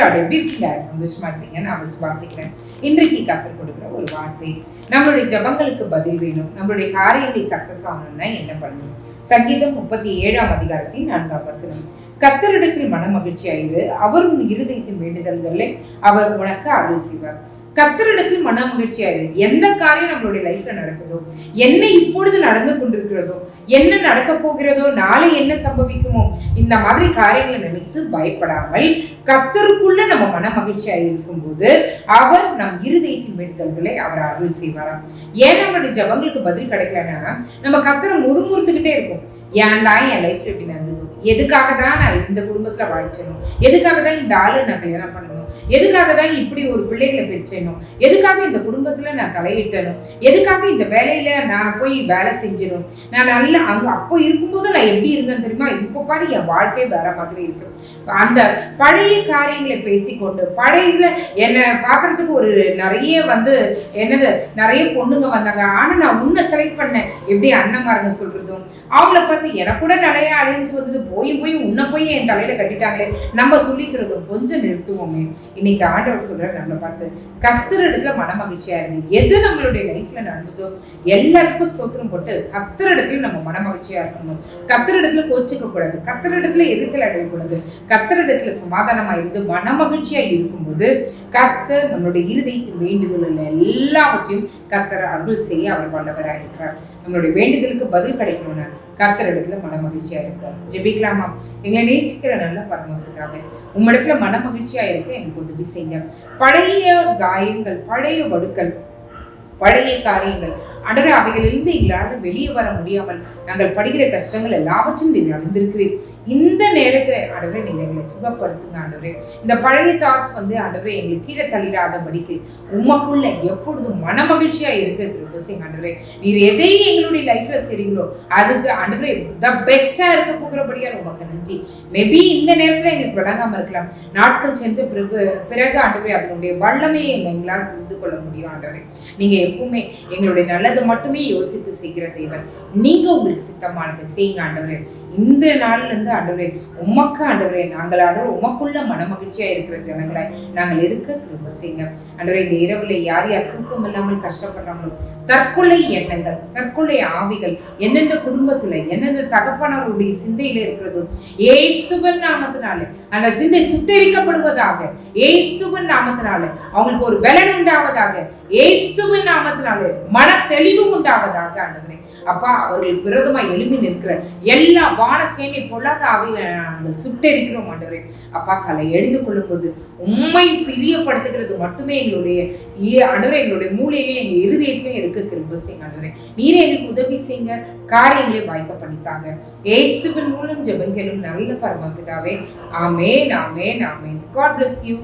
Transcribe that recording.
சந்தோஷமா இருப்பீங்க நான் விசுவாசிக்கிறேன். இன்றைக்கு கற்றுக் கொடுக்குற ஒரு வார்த்தை நம்மளுடைய ஜபங்களுக்கு பதில் வேணும் நம்மளுடைய காரியங்கள் சக்சஸ் ஆகணும்னா என்ன பண்ணணும்? சங்கீதம் முப்பத்தி ஏழாம் அதிகாரத்தின் நான்காம் வசனம். கத்தரிடத்தில் மன மகிழ்ச்சியாயிரு அவரும் இருதயத்தின் வேண்டுதல்களை அவர் உனக்கு அருள் செய்வார். கத்தரிடத்தில் மன மகிழ்ச்சியாயிரு எந்த காரியம் நம்மளுடைய லைஃப்ல நடக்குதோ என்ன இப்பொழுது நடந்து கொண்டிருக்கிறதோ என்ன நடக்க போகிறதோ நாளை என்ன சம்பவிக்குமோ இந்த மாதிரி காரியங்களை நினைத்து பயப்படாமல் கத்தருக்குள்ள நம்ம மன மகிழ்ச்சியாக இருக்கும்போது அவர் நம் இருதயத்தின் வேண்டுதல்களை அவர் அருள் செய்வாராம். ஏன் நம்மளுடைய ஜபங்களுக்கு பதில் கிடைக்கலன்னா நம்ம கத்தரை முறுமுறுத்துக்கிட்டே இருக்கும். ஏன் தான் என் லைஃப் இப்படி நடந்தது? எதுக்காக தான் நான் இந்த குடும்பத்துல வாழ்ச்சணும் எதுக்காக தான் இந்த ஆளு நான் கல்யாணம் பண்ணணும்? எதுக்காக தான் இப்படி ஒரு பிள்ளைகளை பெற்றேனும் எதுக்காக இந்த குடும்பத்தில் நான் தலையிட்டனும் எதுக்காக இந்த வேலையில் நான் போய் வேலை செஞ்சிடும் நான் நல்ல அங்கே அப்போ இருக்கும்போது நான் எப்படி இருந்தேன் தெரியுமா? இப்போ பாரு என் வாழ்க்கை வேற மாதிரி இருக்கு. அந்த பழைய காரியங்களை பேசிக்கொண்டு பழையதுல என்னை பார்க்கறதுக்கு ஒரு நிறைய வந்து என்னது நிறைய பொண்ணுங்க வந்தாங்க. ஆனால் நான் உன்னை செலக்ட் பண்ணேன். எப்படி அண்ணன்மாருங்க சொல்றதும்? அவங்கள பார்த்து எனக்கு கூட நிறைய அலைன்ஸ் வந்தது. போய் போய் உன்னை போய் என் தலையில கட்டிட்டாங்களே. நம்ம சொல்லிக்கிறதும் கொஞ்சம் நிறுத்துவோமே. இன்னைக்கு ஆண்டவர் சொல்றாரு நம்மளை பார்த்து கத்துற இடத்துல மன மகிழ்ச்சியாக இருங்க. எது நம்மளுடைய லைஃப்பில் நடந்ததோ எல்லாத்துக்கும் ஸ்தோத்திரம் போட்டு கத்துற இடத்துல நம்ம மன மகிழ்ச்சியாக இருக்கணும். கத்துற இடத்துல கோச்சிக்கக்கூடாது கத்துற இடத்துல எரிச்சல் அடையக்கூடாது கத்துற இடத்துல சமாதானமாக இருந்து மன மகிழ்ச்சியாக இருக்கும்போது கத்து நம்மளுடைய இருதயத்தின் வேண்டுதல் எல்லாவற்றையும் கத்தர் அருள் செய்ய அவர் வல்லவராக இருக்கிறார் நம்மளுடைய வேண்டுதலுக்கு பதில் கிடைக்கணும்னா கத்தர் இடத்துல மன மகிழ்ச்சியா இருக்கிறார் ஜெபிக்கலாமா? எங்களை நேசிக்கிற நல்ல பரமபிதாவே உம்மிடத்துல மன மகிழ்ச்சியா இருக்க எனக்கு உதவி செய்ய பழைய காயங்கள் பழைய வடுக்கள் பழைய காரியங்கள். அன்றரை அவைகளிலிருந்து எங்களால் வெளியே வர முடியாமல் நாங்கள் படுகிற கஷ்டங்கள் எல்லாவற்றையும் நீங்கள் அறிந்திருக்கிறீர் இந்த நேரத்தில் ஆண்டவரே நீங்கள் எங்களை சுகப்படுத்துங்க ஆண்டவரே. இந்த பழைய தாட்ஸ் வந்து ஆண்டவரே எங்களுக்கு கீழே தள்ளிடாத படிக்கு உமக்குள்ள எப்பொழுதும் மன மகிழ்ச்சியா இருக்கு கிருபசிங் ஆண்டவரே. நீர் எதை எங்களுடைய லைஃப்பில் செய்கிறீங்களோ அதுக்கு ஆண்டவரே த பெஸ்ட்டாக இருக்க போகிறபடியா உமக்கு நன்றி. மேபி இந்த நேரத்தில் எங்களுக்கு வழங்காமல் இருக்கலாம். நாட்கள் சென்று பிறகு பிறகு ஆண்டவரே அதனுடைய வல்லமையை எங்களால் புரிந்து கொள்ள முடியும் ஆண்டவரே. நீங்கள் எப்பவுமே எங்களுடைய நல்லது மட்டுமே யோசித்து செய்கிற தேவன். நீங்க உங்களுக்கு சித்தமானது. செய்யுங்க ஆண்டவரே. இந்த நாள்ல இருந்து ஆண்டவரே உமக்கு ஆண்டவரே நாங்கள் ஆண்டவர் உமக்குள்ள மன மகிழ்ச்சியா இருக்கிற ஜனங்களாய் நாங்கள் இருக்க திரும்ப செய்யுங்க. ஆண்டவரே இந்த இரவுல யார் யார் தூக்கம் இல்லாமல் கஷ்டப்படுறாங்களோ தற்கொலை எண்ணங்கள் தற்கொலை ஆவிகள் எந்தெந்த குடும்பத்துல எந்தெந்த தகப்பனவருடைய சிந்தையில இருக்கிறதோ ஏசுவன் நாமத்தினால அந்த சிந்தை சுத்தரிக்கப்படுவதாக ஏசுவன் நாமத்தினால அவங்களுக்கு ஒரு பலன் உண்டாவதாக ஏசுவின் நாமத்தினாலே மன தெளிவு உண்டாவதாக ஆண்டவரே அப்பா அவர்கள் விரோதமா எழுப்பி நிற்கிற எல்லா வான சேனை பொல்லாத அவையில நாங்கள் சுட்டெரிக்கிறோம் ஆண்டவரே. அப்பா கலை எழுந்து கொள்ளும்போது உண்மை பிரியப்படுத்துகிறது மட்டுமே எங்களுடைய இ- ஆண்டவரே எங்களுடைய மூலையிலே எங்க இருதயத்திலே இருக்க கிருப செய்யுங்க ஆண்டவரே. நீரே எங்களுக்கு உதவி செய்யுங்க காரியங்களை வாய்க்க பண்ணித்தாங்க ஏசுவின் மூலம் ஜெபங்களும் நல்ல பரமபிதாவே. ஆமேன் ஆமேன் ஆமேன். God bless you